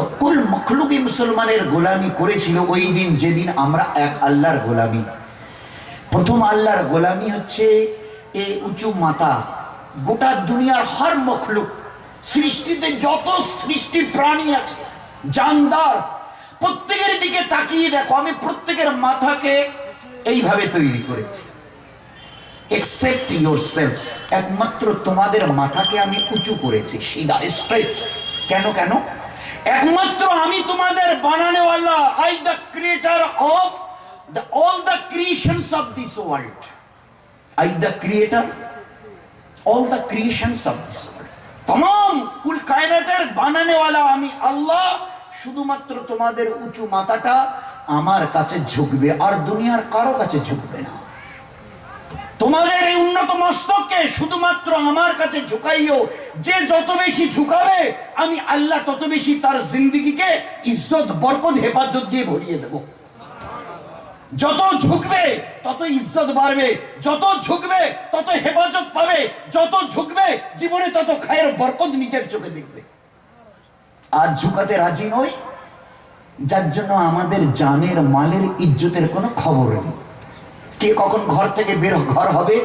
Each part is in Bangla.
তো কুল মখলুকি মুসলমানের গোলামি করেছিল ওই দিন, যেদিন আমরা এক আল্লাহর গোলামি। প্রথম আল্লাহর গোলামি হচ্ছে এ উঁচু মাতা গোটা দুনিয়ার হর মখলুক, সৃষ্টিতে যত সৃষ্টি প্রাণী আছে, জানদার, প্রত্যেকের দিকে তাকিয়ে দেখো, আমি প্রত্যেকের মাথাকে এইভাবে তৈরি করেছি। এক্সেপ্ট ইউর সেলফ একমাত্র তোমাদের মাথাকে আমি উঁচু করেছি, সিধা স্ট্রেট কেন কেন? একমাত্র আমি তোমাদের বানানেওয়ালা I the creator of all the creations of this world I the creator all the creations of this তমাম কুল কায়নাতের বানানেওয়ালা আমি আল্লাহ, শুধুমাত্র তোমাদের উঁচু মাথাটা আমার কাছে ঝুঁকবে, আর দুনিয়ার কারও কাছে ঝুঁকবে না। তোমাদের উন্নত মস্তককে শুধুমাত্র আমার কাছে ঝুঁকাইও। যে যত বেশি ঝুঁকাবে, আমি আল্লাহ তত বেশি তার জিন্দিগিকে ইজ্জত, বরকত, হেফাজত দিয়ে ভরিয়ে দেব। যত ঝুঁকবে, তত ইজ্জত বাড়বে। যত ঝুঁকবে, তত হেফাজত পাবে। যত ঝুঁকবে, জীবনে তত খায়ের বরকত নিজের চোখে দেখবে। আর ঝুঁকাতে রাজি নই, যার জন্য আমাদের জানের মালের ইজ্জতের কোনো খবর নেই। কে কখন ঘর থেকে বের ঘর হবে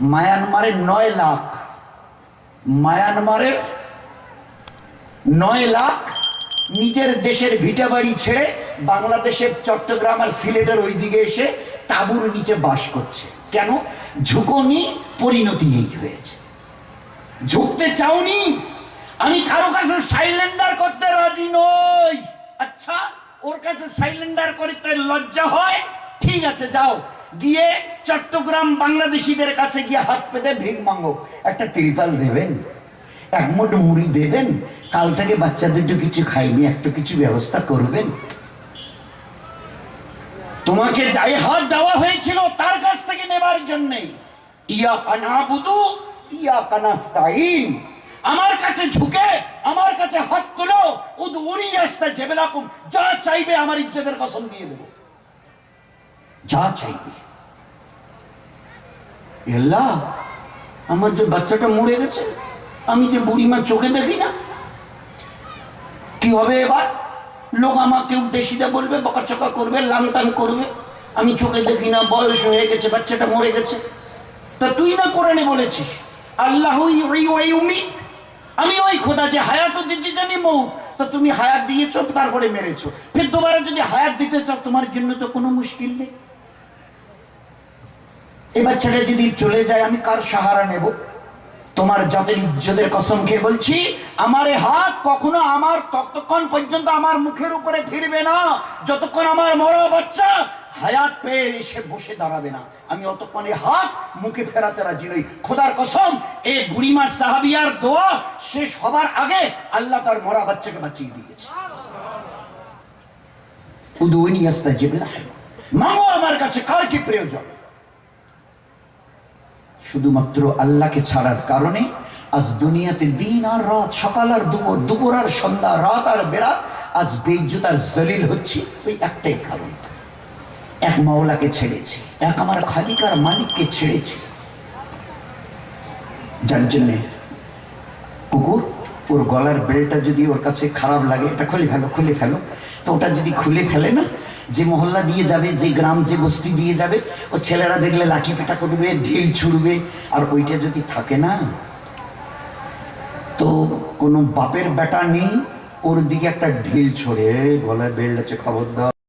মায়ানমারের নয় লাখ। মায়ানমারে নয় লাখ নিজের দেশের ভিটা বাড়ি ছেড়ে বাংলাদেশের চট্টগ্রাম আর সিলেটের ওই দিকে এসে তাঁবুর নিচে বাস করছে। কেন? ঝুঁকনি পরিণতি এই হয়েছে। ঝুঁকতে চাওনি? আমি কারও কাছে সাইলেন্ডার করতে রাজি নই। আচ্ছা ওর কাছে সাইলেন্ডার করতে লজ্জা হয়? ঠিক আছে, যাও। গিয়ে চট্টগ্রাম বাংলাদেশিদের কাছে গিয়ে হাত পেতে ভিক মাঙ্গো। একটা ত্রিপাল দেবেন, এক মুঠ মুড়ি দেবেন, কাল থেকে বাচ্চা দুটো কিছু খাইনি, একটু কিছু ব্যবস্থা করবেন। তোমাকে দায় হাত দেওয়া হয়েছিল তার কাছ থেকে নেবার জন্যে ইয়া কানা বুধু ইয়া কানাস্তাইন আমার কাছে ঝুঁকে, আমার কাছে হাত তুলো। উদ উনি আসতে জেবেলাকুম, যা চাইবে আমার ইজ্জতের কসম দিয়ে দেবো। যা চাইবে এ আল্লাহ আমার যে বাচ্চাটা মরে গেছে, আমি যে বুড়িমা চোখে দেখি না। কি হবে এবার? লোক আমাকে উদ্দেশিতে বলবে বকাচকা করবে লাংটান করবে। আমি চোখে দেখি না, বয়স হয়ে গেছে, বাচ্চাটা মরে গেছে। তা তুই না কোরআনে বলেছিস, আল্লাহ আমি ওই খোদা যে হায়াত দিতে জানি মৌ তা তুমি হায়াত দিয়েছ, তারপরে মেরেছো। ফের দুবারে যদি হায়াত দিতে চাও, তোমার জন্য তো কোনো মুশকিল নেই। এই বাচ্চাটা যদি চলে যায়, আমি কার সাহারা নেব? তোমার জাতের ইজ্জতের কসম খেয়ে বলছি, আমার হাত কখনো আমার ততক্ষণ পর্যন্ত আমার মুখের উপরে ফিরবে না। যতক্ষণ আমার মরা বাচ্চা হায়াত পেয়ে এসে বসে দাঁড়াবে না। আমি অতক্ষণ এ হাত মুখে ফেরাতে রাজি নই। খোদার কসম, এ বুড়িমা সাহাবিয়ার দোয়া শেষ হবার আগে আল্লাহ তার মরা বাচ্চাকে বাঁচিয়ে দিয়েছে। উদুইনি আস্তাজিব লাহুম। মাগো আমার কাছে কার কি প্রয়োজন? শুধুমাত্র আল্লাহকে ছাড়ার কারণে আজ দুনিয়াতে দিন আর রাত, সকাল আর দুপুর দুপুর আর সন্ধ্যা, রাত আর বেরাত আজ বেইজ্জত আর জলিল হচ্ছে। ওই একটাই কারণ। এক মাওলাকে ছেড়েছি, এক আমার খালিকার মালিককে ছেড়েছি। যার জন্যে কুকুর, ওর গলার বেলটা যদি ওর কাছে খারাপ লাগে, এটা খুলে ফেলো খুলে ফেলো। তো ওটা যদি খুলে ফেলে না যে মহল্লা দিয়ে যাবে, যে গ্রাম, যে বস্তি দিয়ে যাবে, ও ছেলেরা দেখলে লাঠি পেটা করবে, ঢিল ছুড়বে। আর ওইটা যদি থাকে না, তো কোনো বাপের বেটা নেই, ওর দিকে একটা ঢিল ছড়ে। গলায় বেল্ট আছে দাও।